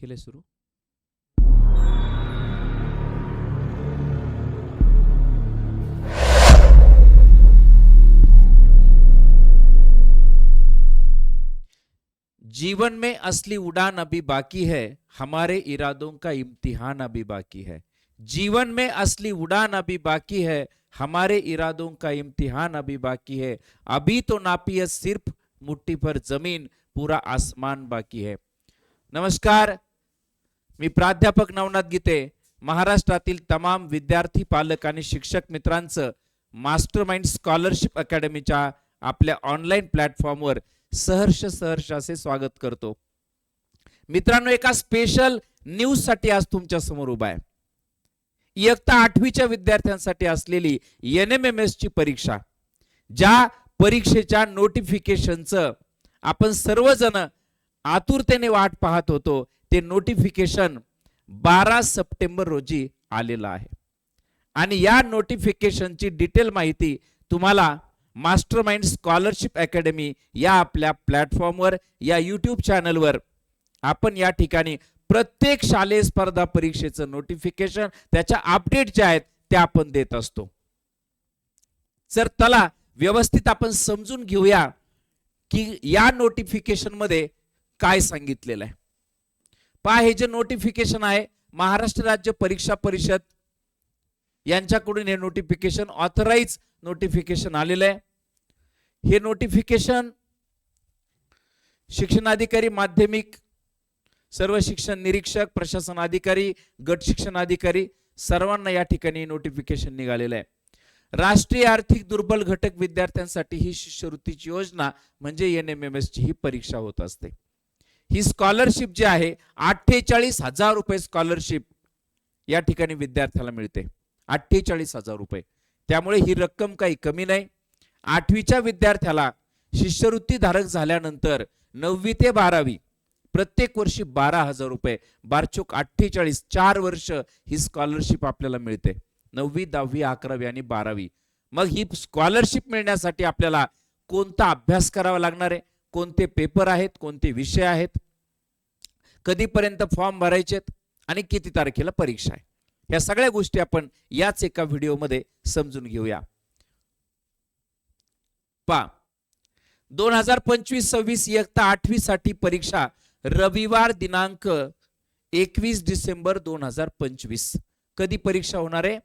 केले सुरू जीवन में असली उड़ान अभी बाकी है, हमारे इरादों का इम्तिहान अभी बाकी है। जीवन में असली उड़ान अभी बाकी है, हमारे इरादों का इम्तिहान अभी बाकी है। अभी तो नापी है सिर्फ़ मुट्ठी पर ज़मीन, पूरा आसमान बाकी है। नमस्कार मी प्राध्यापक नवनाथ गीते महाराष्ट्रातील तमाम विद्यार्थी पालक आणि शिक्षक मित्रांचं मास्टर माइंड स्कॉलरशिप अकॅडमीच्या आपल्या ऑनलाईन प्लॅटफॉर्मवर सहर्ष सहर्ष असे स्वागत करतो. मित्रांनो एका स्पेशल न्यूजसाठी आज तुमच्यासमोर उभा आहे. इयत्ता आठवीच्या विद्यार्थ्यांसाठी असलेली एन एम एम एस ची परीक्षा ज्या परीक्षेच्या नोटिफिकेशनचं आपण सर्वजण आतुरतेने वाट पाहत होतो ते नोटिफिकेशन बारा सप्टेंबर रोजी आलेलं आहे. आणि या नोटिफिकेशनची डिटेल माहिती तुम्हाला मास्टर माइंड स्कॉलरशिप अकॅडमी या आपल्या प्लॅटफॉर्मवर या यूट्यूब चॅनलवर आपण या ठिकाणी प्रत्येक शालेय स्पर्धा परीक्षेचं नोटिफिकेशन त्याच्या अपडेट जे आहेत ते आपण देत असतो. तर त्याला व्यवस्थित आपण समजून घेऊया की या नोटिफिकेशनमध्ये काय सांगितलेलं आहे. पहा हे जे नोटिफिकेशन आहे महाराष्ट्र राज्य परीक्षा परिषद यांच्याकडून हे नोटिफिकेशन ऑथराईज नोटिफिकेशन आलेलं आहे. हे नोटिफिकेशन शिक्षणाधिकारी माध्यमिक सर्व शिक्षण निरीक्षक प्रशासन अधिकारी गट शिक्षण अधिकारी सर्वांना या ठिकाणी नोटिफिकेशन निघालेलं आहे. राष्ट्रीय आर्थिक दुर्बल घटक विद्यार्थ्यांसाठी ही शिष्यवृत्तीची योजना म्हणजे एन एम एम एस ची ही परीक्षा होत असते. ही स्कॉलरशिप जी आहे अठ्ठेचाळीस हजार रुपये स्कॉलरशिप या ठिकाणी विद्यार्थ्याला मिळते. अठ्ठेचाळीस हजार रुपये. त्यामुळे ही रक्कम काही कमी नाही. आठवीच्या विद्यार्थ्याला शिष्यवृत्ती धारक झाल्यानंतर नववी ते बारावी प्रत्येक वर्षी बारा हजार रुपये. बारचोक अठ्ठेचाळीस चार वर्ष ही स्कॉलरशिप आपल्याला मिळते. नववी दहावी अकरावी आणि बारावी. मग ही स्कॉलरशिप मिळण्यासाठी आपल्याला कोणता अभ्यास करावा लागणार आहे? कोणते पेपर आहेत कोणते विषय आहेत कधीपर्यंत फॉर्म भरायचेत आणि किती तारखेला परीक्षा आहे. या सगळ्या गोष्टी आपण याच एका व्हिडिओमध्ये समजून घेऊया. पा दोन हजार पंचवीस सव्वीस इयत्ता आठवी साठी परीक्षा रविवार दिनांक एकवीस डिसेंबर दोन हजार पंचवीस. कधी परीक्षा होणार आहे?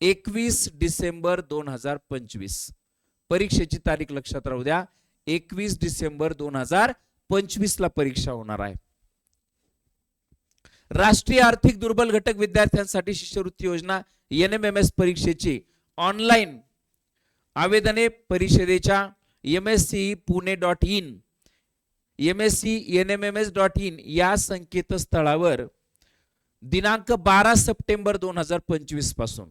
एकवीस डिसेंबर दोन हजार पंचवीस. परीक्षेची तारीख लक्षात राहू द्या. एकवीस डिसेंबर दोन हजार पंचवीस ला परीक्षा होणार आहे. राष्ट्रीय आर्थिक दुर्बल घटक विद्यार्थ्यांसाठी शिष्यवृत्ती योजना एन एम एम एस परीक्षेची ऑनलाईन आवेदने परिषदेच्या M S C Pune dot in M S C N M M S dot in या संकेतस्थळावर दिनांक बारा सप्टेंबर दोन हजार पंचवीसपासून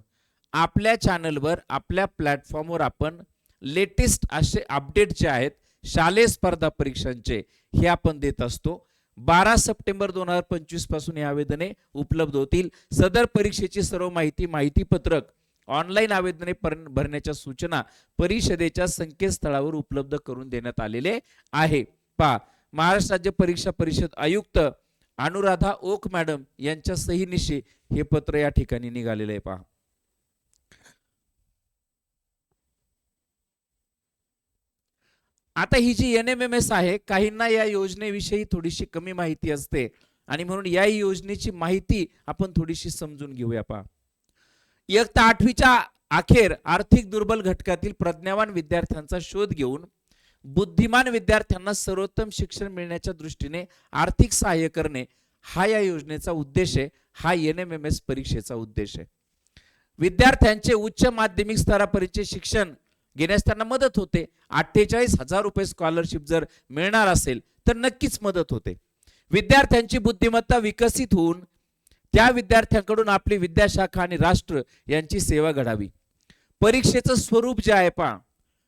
आपल्या चॅनलवर आपल्या प्लॅटफॉर्मवर आपण लेटेस्ट असे अपडेट जे आहेत शालेय स्पर्धा परीक्षांचे हे आपण देत असतो. बारा सप्टेंबर दोन हजार पंचवीसपासून ही आवेदने उपलब्ध होतील. सदर परीक्षेची सर्व माहिती माहिती पत्रक ऑनलाईन आवेदने पर- भरण्याच्या सूचना परिषदेच्या संकेतस्थळावर उपलब्ध करून देण्यात आलेले आहे. पहा महाराष्ट्र राज्य परीक्षा परिषद आयुक्त अनुराधा ओक मॅडम यांच्या सहीनिशी हे पत्र या ठिकाणी निघालेलं आहे पहा. आता ही जी एन एम एम एस आहे काहींना या योजनेविषयी थोडीशी कमी माहिती असते. आणि म्हणून या योजनेची माहिती आपण थोडीशी समजून घेऊया पहा. इयत्ता आठवीच्या अखेर आर्थिक दुर्बल घटकातील प्रज्ञावान विद्यार्थ्यांचा शोध घेऊन बुद्धिमान विद्यार्थ्यांना सर्वोत्तम शिक्षण मिळण्याच्या दृष्टीने आर्थिक सहाय्य करणे हा या योजनेचा उद्देश आहे. हा एन एम एम एस परीक्षेचा उद्देश आहे. विद्यार्थ्यांचे उच्च माध्यमिक स्तरापर्यंतचे शिक्षण घेण्यास त्यांना मदत होते. अठ्ठेचाळीस हजार रुपये स्कॉलरशिप जर मिळणार असेल तर नक्कीच मदत होते. विद्यार्थ्यांची बुद्धिमत्ता विकसित होऊन त्या विद्यार्थ्यांकडून आपली विद्याशाखा आणि राष्ट्र यांची सेवा घडावी. परीक्षेचं स्वरूप जे आहे पहा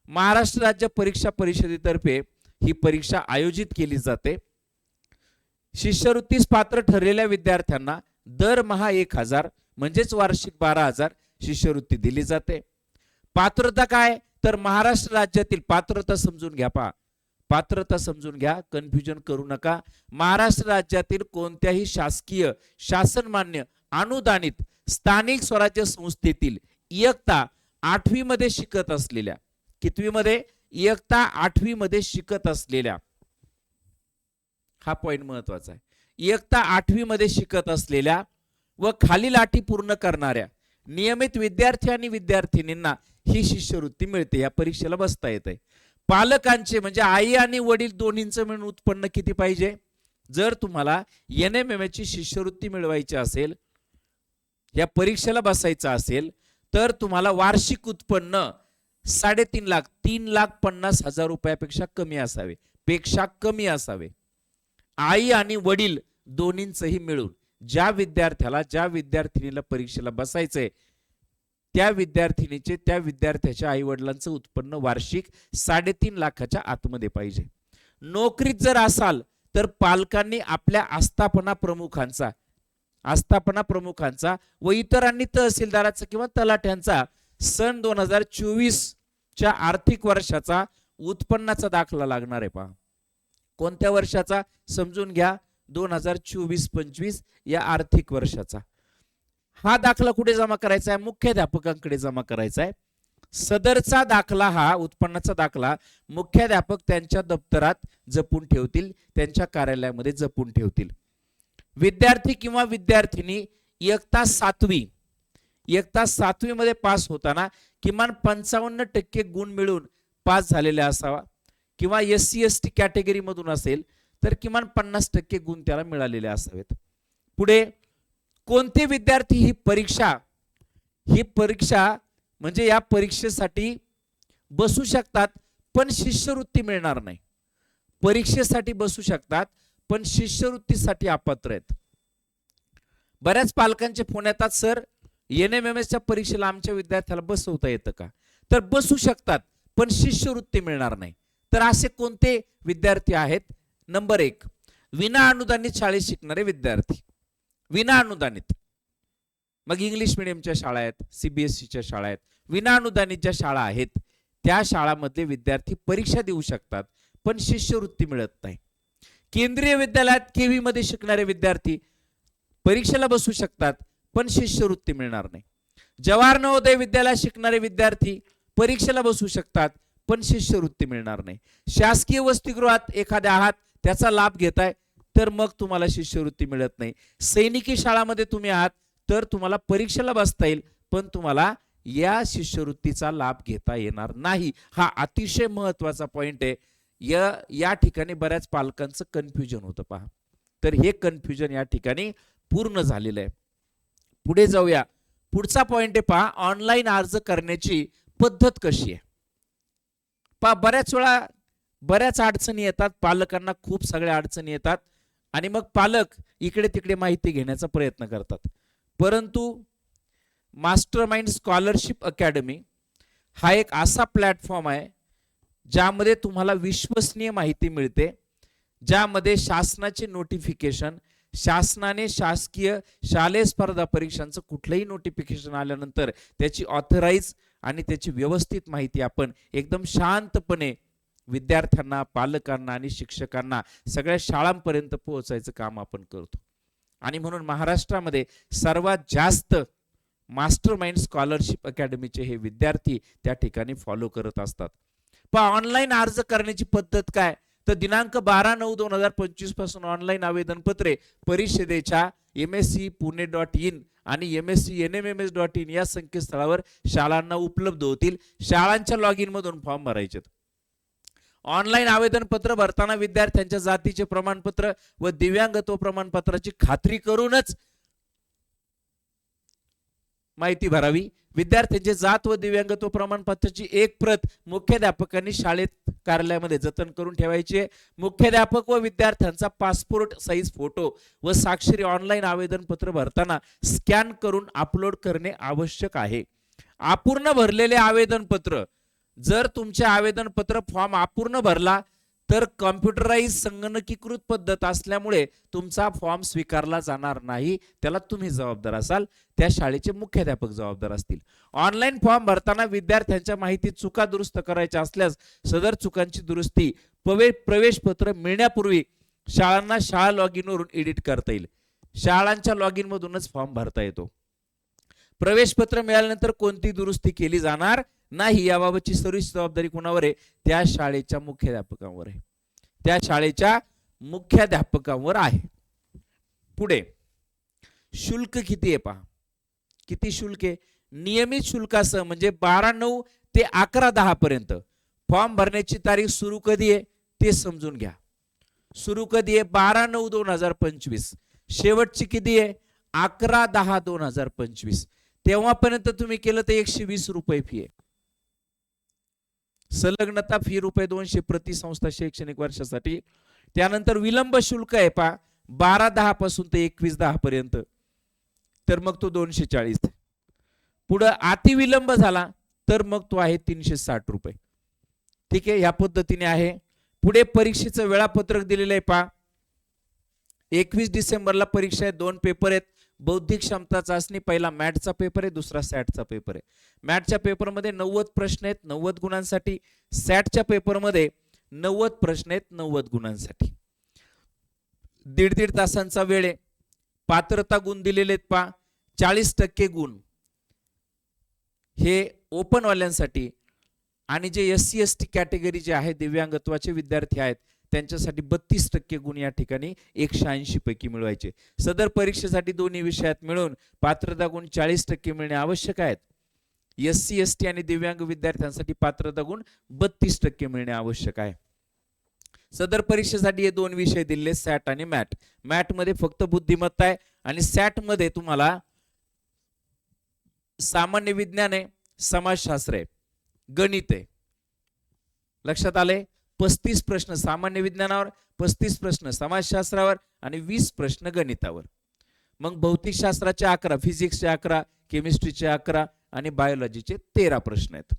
महाराष्ट्र राज्य परीक्षा परिषदेतर्फे ही परीक्षा आयोजित केली जाते. शिष्यवृत्तीस पात्र ठरलेल्या विद्यार्थ्यांना दरमहा एक हजार म्हणजेच वार्षिक बारा हजार शिष्यवृत्ती दिली जाते. पात्रता काय? तर महाराष्ट्र राज्यातील पात्रता समजून घ्या पा पात्रता समजून घ्या कन्फ्युजन करू नका. महाराष्ट्र राज्यातील कोणत्याही शासकीय शासनमान्य अनुदानित स्थानिक स्वराज्य संस्थेतील इयत्ता आठवी मध्ये शिकत असलेल्या कितवीमध्ये? इयत्ता आठवी मध्ये शिकत असलेल्या. हा पॉइंट महत्त्वाचा आहे. इयत्ता आठवी मध्ये शिकत असलेल्या व खालील अटी पूर्ण करणाऱ्या नियमित विद्यार्थी आणि विद्यार्थिनींना ही शिष्यवृत्ती मिळते या परीक्षेला बसता येते पालकांचे म्हणजे आई आणि वडील दोन्हींचं मिळून उत्पन्न किती पाहिजे? जर तुम्हाला एन एम ची शिष्यवृत्ती मिळवायची असेल या परीक्षेला बसायचं असेल तर तुम्हाला वार्षिक उत्पन्न साडेतीन लाख तीन लाख पन्नास हजार रुपयापेक्षा कमी असावे पेक्षा कमी असावे. आई आणि वडील दोन्हींचंही मिळून ज्या विद्यार्थ्याला ज्या विद्यार्थिनीला परीक्षेला बसायचंय त्या विद्यार्थिनीचे त्या विद्यार्थ्याच्या आईवडिलांचं उत्पन्न वार्षिक साडेतीन लाखाच्या आतमध्ये पाहिजे. नोकरीत जर असाल तर पालकांनी आपल्या आस्थापना प्रमुखांचा आस्थापना प्रमुखांचा व इतरांनी तहसीलदाराचा किंवा तलाठ्यांचा सन दोन हजार चोवीस च्या आर्थिक वर्षाचा उत्पन्नाचा दाखला लागणार आहे पहा. कोणत्या वर्षाचा? समजून घ्या दोन हजार चोवीस पंचवीस या आर्थिक वर्षाचा. हा दाखला कुठे जमा करायचा आहे? मुख्याध्यापकांकडे जमा करायचा आहे. सदरचा दाखला हा उत्पन्नाचा दाखला मुख्याध्यापक त्यांच्या दप्तरात जपून ठेवतील त्यांच्या कार्यालयामध्ये जपून ठेवतील. विद्यार्थी किंवा विद्यार्थिनी इयत्ता सातवी इयत्ता सातवी मध्ये पास होताना किमान पंचावन्न टक्के गुण मिळून पास झालेला असावा. किंवा S C S T category मधून असेल तर किमान पन्नास टक्के गुण त्याला मिळालेले असावेत. पुढे कोणते विद्यार्थी ही परीक्षा ही परीक्षा म्हणजे या परीक्षेसाठी बसू शकतात पण शिष्यवृत्ती मिळणार नाही. परीक्षेसाठी बसू शकतात पण शिष्यवृत्तीसाठी अपात्र आहेत. बऱ्याच पालकांचे फोन येतात सर एन एम एम एसच्या परीक्षेला आमच्या विद्यार्थ्याला बसवता येतं का? तर बसू शकतात पण शिष्यवृत्ती मिळणार नाही. तर असे कोणते विद्यार्थी आहेत? नंबर एक विना अनुदानित शाळेत शिकणारे विद्यार्थी. विना अनुदानित मग इंग्लिश मिडियमच्या शाळा आहेत सीबीएसईच्या शाळा आहेत विना अनुदानित ज्या शाळा आहेत त्या शाळामधले विद्यार्थी परीक्षा देऊ शकतात पण शिष्यवृत्ती मिळत नाही. केंद्रीय विद्यालयात केवी मध्ये शिकणारे विद्यार्थी परीक्षेला बसू शकतात पण शिष्यवृत्ती मिळणार नाही. जवाहर नवोदय विद्यालयात शिकणारे विद्यार्थी परीक्षेला बसू शकतात पण शिष्यवृत्ती मिळणार नाही. शासकीय वसतिगृहात एखाद्या आहात त्याचा लाभ घेताय तर मग तुम्हाला शिष्यवृत्ती मिळत नाही. सैनिकी शाळामध्ये तुम्ही आहात तर तुम्हाला परीक्षेला बसता येईल पण तुम्हाला या शिष्यवृत्तीचा लाभ घेता येणार नाही. हा अतिशय महत्त्वाचा पॉइंट आहे. या या ठिकाणी बऱ्याच पालकांचं कन्फ्युजन होतं पहा. तर हे कन्फ्युजन या ठिकाणी पूर्ण झालेलं आहे. पुढे जाऊया. पुढचा पॉइंट आहे पहा ऑनलाईन अर्ज करण्याची पद्धत कशी आहे? पहा बऱ्याच वेळा बऱ्याच अडचणी येतात पालकांना खूप सगळ्या अडचणी येतात. आणि मग पालक इकडे तिकडे माहिती घेण्याचा प्रयत्न करतात. परंतु मास्टर माइंड स्कॉलरशिप अकॅडमी हा एक असा प्लॅटफॉर्म आहे ज्यामध्ये तुम्हाला विश्वसनीय माहिती मिळते ज्यामध्ये शासनाचे नोटिफिकेशन शासनाने शासकीय शालेय स्पर्धा परीक्षांचं कुठलंही नोटिफिकेशन आल्यानंतर त्याची ऑथराईज आणि त्याची व्यवस्थित माहिती आपण एकदम शांतपणे विद्यार्थ्यांना पालकांना आणि शिक्षकांना सगळ्या शाळांपर्यंत पोहोचायचं काम आपण करतो. आणि म्हणून महाराष्ट्रामध्ये सर्वात जास्त मास्टर माइंड स्कॉलरशिप अकॅडमीचे हे विद्यार्थी त्या ठिकाणी फॉलो करत असतात. पण ऑनलाईन अर्ज करण्याची पद्धत काय? तर दिनांक बारा नऊ दोन हजार पंचवीसपासून ऑनलाईन आवेदनपत्रे परिषदेच्या M S C Pune dot in आणि M S C N M M S dot in या संकेतस्थळावर शाळांना उपलब्ध होतील. शाळांच्या लॉग इन मधून फॉर्म भरायचे ऑनलाईन आवेदनपत्र भरताना विद्यार्थ्यांच्या जातीचे प्रमाणपत्र व दिव्यांगत्व प्रमाणपत्राची खात्री करूनच माहिती भरावी. विद्यार्थ्यांचे जात व दिव्यांगत्व प्रमाणपत्राची एक प्रत मुख्याध्यापकांनी शाळेत कार्यालयामध्ये जतन करून ठेवायची आहे. मुख्याध्यापक व विद्यार्थ्यांचा पासपोर्ट साईज फोटो व साक्षरी ऑनलाईन आवेदनपत्र भरताना स्कॅन करून अपलोड करणे आवश्यक आहे. अपूर्ण भरलेले आवेदनपत्र जर तुमचे आवेदनपत्र फॉर्म अपूर्ण भरला तर कॉम्प्युटराईज संगणकीकृत पद्धत असल्यामुळे तुमचा फॉर्म स्वीकारला जाणार नाही. त्याला तुम्ही जबाबदार असाल. त्या शाळेचे मुख्याध्यापक जबाबदार असतील. ऑनलाईन फॉर्म भरताना विद्यार्थ्यांच्या माहितीत चुका दुरुस्त करायच्या असल्यास सदर चुकांची दुरुस्ती प्रवे प्रवेश पत्र मिळण्यापूर्वी शाळांना शाळा लॉग इनवरून एडिट करता येईल. शाळांच्या लॉग इनमधूनच फॉर्म भरता येतो. प्रवेश पत्र मिळाल्यानंतर कोणती दुरुस्ती केली जाणार नाही याबाबतची सर्व जबाबदारी कोणावर आहे? त्या शाळेच्या मुख्याध्यापकांवर आहे. त्या शाळेच्या मुख्याध्यापकांवर आहे. पुढे शुल्क किती आहे पहा. किती शुल्क आहे? नियमित शुल्कासह म्हणजे बारा नऊ ते अकरा दहा पर्यंत. फॉर्म भरण्याची तारीख सुरू कधी आहे? ते समजून घ्या. सुरू कधी आहे? बारा नऊ दोन हजार पंचवीस. शेवटची किती आहे? अकरा दहा दोन हजार पंचवीस. तेव्हापर्यंत तुम्ही केलं तर एकशे वीस रुपये फी आहे. संलग्नता फी रुपये दोनशे प्रति संस्था शैक्षणिक वर्षासाठी. त्यानंतर विलंब शुल्क आहे पा बारा दहा पासून ते एकवीस दहा पर्यंत. तर मग तो दोनशे चाळीस. पुढं अतिविलंब झाला तर मग तो आहे तीनशे साठ रुपये. ठीक आहे या पद्धतीने आहे. पुढे परीक्षेचं वेळापत्रक दिलेलं आहे पा एकवीस डिसेंबरला परीक्षा आहे दोन पेपर आहेत. बौद्धिक क्षमता चाचणी पहिला मॅटचा पेपर आहे दुसरा सॅटचा पेपर आहे. मॅटच्या पेपरमध्ये नव्वद प्रश्न आहेत नव्वद गुणांसाठी. सॅटच्या पेपरमध्ये नव्वद प्रश्न आहेत नव्वद गुणांसाठी. दीड दीड तासांचा वेळ आहे. पात्रता गुण दिलेले आहेत पा. चाळीस टक्के गुण. हे ओपन वाल्यांसाठी आणि जे S C S T category जे आहे दिव्यांगत्वाचे विद्यार्थी आहेत त्यांच्यासाठी बत्तीस टक्के गुण या ठिकाणी एकशे ऐंशी पैकी मिळवायचे. सदर परीक्षेसाठी दोन्ही विषयात मिळून पात्रता गुण चाळीस टक्के मिळणे आवश्यक आहेत. एस सी एस टी आणि दिव्यांग विद्यार्थ्यांसाठी पात्रता गुण बत्तीस टक्के मिळणे आवश्यक आहे. सदर परीक्षेसाठी हे दोन विषय दिले सॅट आणि मॅट. मॅटमध्ये फक्त बुद्धिमत्ता आहे आणि सॅटमध्ये तुम्हाला सामान्य विज्ञान आहे समाजशास्त्र आहे गणित आहे. लक्षात आले पस्तीस प्रश्न सामान्य विज्ञानावर पस्तीस प्रश्न समाजशास्त्रावर आणि वीस प्रश्न गणितावर. मग भौतिकशास्त्राचे अकरा फिजिक्सचे अकरा केमिस्ट्रीचे अकरा आणि बायोलॉजीचे तेरा प्रश्न आहेत.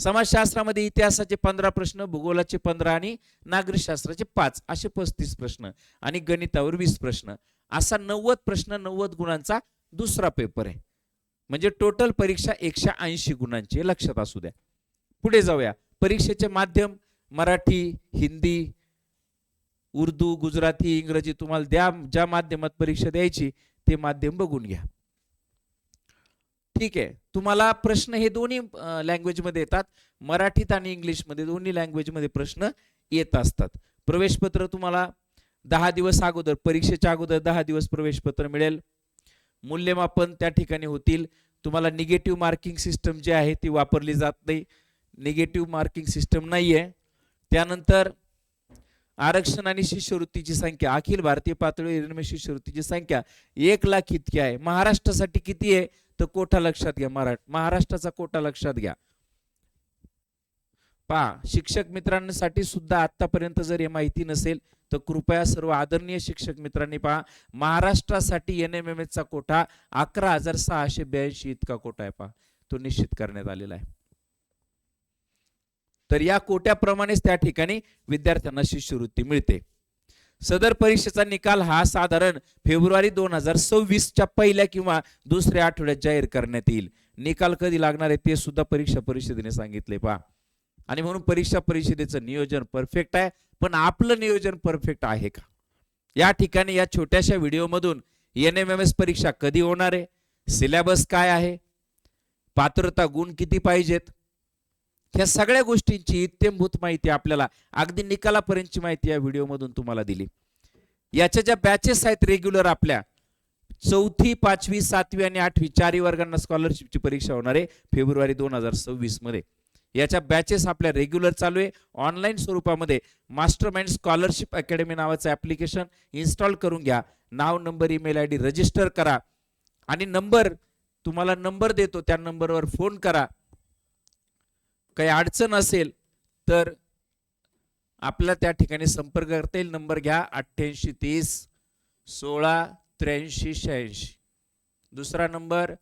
समाजशास्त्रामध्ये इतिहासाचे पंधरा प्रश्न भूगोलाचे पंधरा आणि नागरिकशास्त्राचे पाच असे पस्तीस प्रश्न आणि गणितावर वीस प्रश्न. असा नव्वद प्रश्न नव्वद गुणांचा दुसरा पेपर आहे. म्हणजे टोटल परीक्षा एकशे ऐंशी गुणांची लक्षात असू द्या. पुढे जाऊया. परीक्षेचे माध्यम मराठी हिंदी उर्दू गुजराती इंग्रजी तुम्हाला द्या ज्या माध्यमात परीक्षा द्यायची ते माध्यम बघून घ्या. ठीक आहे. तुम्हाला प्रश्न हे दोन्ही लँग्वेजमध्ये येतात. मराठीत आणि इंग्लिशमध्ये दोन्ही लँग्वेजमध्ये प्रश्न येत असतात. प्रवेशपत्र तुम्हाला दहा दिवस अगोदर परीक्षेच्या अगोदर दहा दिवस प्रवेशपत्र मिळेल. मूल्यमापन त्या ठिकाणी होतील. तुम्हाला निगेटिव्ह मार्किंग सिस्टम जी आहे ती वापरली जात नाही. निगेटिव्ह मार्किंग सिस्टम नाही आहे त्यानंतर आरक्षण आणि शिष्यवृत्तीची संख्या अखिल भारतीय पातळीवर शिष्यवृत्तीची संख्या एक लाख इतकी आहे. महाराष्ट्रासाठी किती आहे? तर कोटा लक्षात घ्या मराठ महाराष्ट्राचा कोटा लक्षात घ्या. पहा शिक्षक मित्रांसाठी सुद्धा आतापर्यंत जर हे माहिती नसेल तर कृपया सर्व आदरणीय शिक्षक मित्रांनी पहा महाराष्ट्रासाठी एन एम एम चा कोटा अकरा हजार सहाशे ब्याऐंशी इतका कोटा आहे पहा. तो निश्चित करण्यात आलेला आहे. तर या कोट्याप्रमाणेच त्या ठिकाणी विद्यार्थ्यांना शिष्यवृत्ती मिळते. सदर परीक्षेचा निकाल हा साधारण फेब्रुवारी दोन हजार सव्वीसच्या पहिल्या किंवा दुसऱ्या आठवड्यात जाहीर करण्यात येईल. निकाल कधी लागणार आहे ते सुद्धा परीक्षा परिषदेने सांगितले पहा. आणि म्हणून परीक्षा परिषदेचं नियोजन परफेक्ट आहे पण आपलं नियोजन परफेक्ट आहे का? या ठिकाणी या छोट्याशा व्हिडिओमधून एन एम एम एस परीक्षा कधी होणार आहे? सिलेबस काय आहे? पात्रता गुण किती पाहिजेत? ह्या सगळ्या गोष्टींची इत्यंभूत माहिती आपल्याला अगदी निकालापर्यंतची माहिती या व्हिडिओमधून तुम्हाला दिली. याच्या ज्या बॅचेस आहेत रेग्युलर आपल्या चौथी पाचवी सातवी आणि आठवी चारही वर्गांना स्कॉलरशिपची परीक्षा होणार आहे फेब्रुवारी दोन हजार सव्वीसमध्ये याच्या बॅचेस आपल्या रेग्युलर चालू आहे. ऑनलाईन स्वरूपामध्ये मास्टर माइंड स्कॉलरशिप अकॅडमी नावाचं ऍप्लिकेशन इन्स्टॉल करून घ्या. नाव number email I D register करा. आणि नंबर तुम्हाला नंबर देतो. त्या नंबरवर फोन करा. काही अडचण असेल तर आपला त्या ठिकाणी संपर्क करता येईल. नंबर घ्या अठ्ठ्याऐंशी तीस सोळा त्र्याऐंशी शहाऐंशी. दुसरा नंबर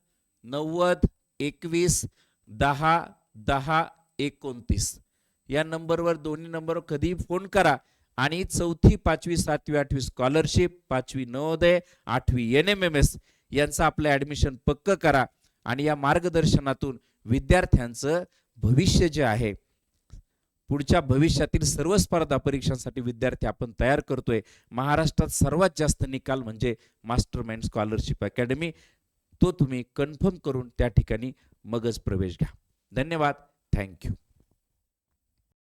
नव्वद एकवीस दहा दहा एकोणतीस. या नंबरवर दोन्ही नंबरवर कधीही फोन करा. आणि चौथी पाचवी सातवी आठवी स्कॉलरशिप पाचवी नवोदय आठवी एन एम एम एस यांचं आपलं ऍडमिशन पक्क करा. आणि या मार्गदर्शनातून विद्यार्थ्यांचं भविष्य जे आहे पुढच्या भविष्यातील सर्व स्पर्धा परीक्षांसाठी विद्यार्थी आपण तयार करतोय. महाराष्ट्रात सर्वात जास्त निकाल म्हणजे मास्टर माइंड स्कॉलरशिप अकॅडमी. तो तुम्ही कन्फर्म करून त्या ठिकाणी मगच प्रवेश घ्या. धन्यवाद. थँक्यू.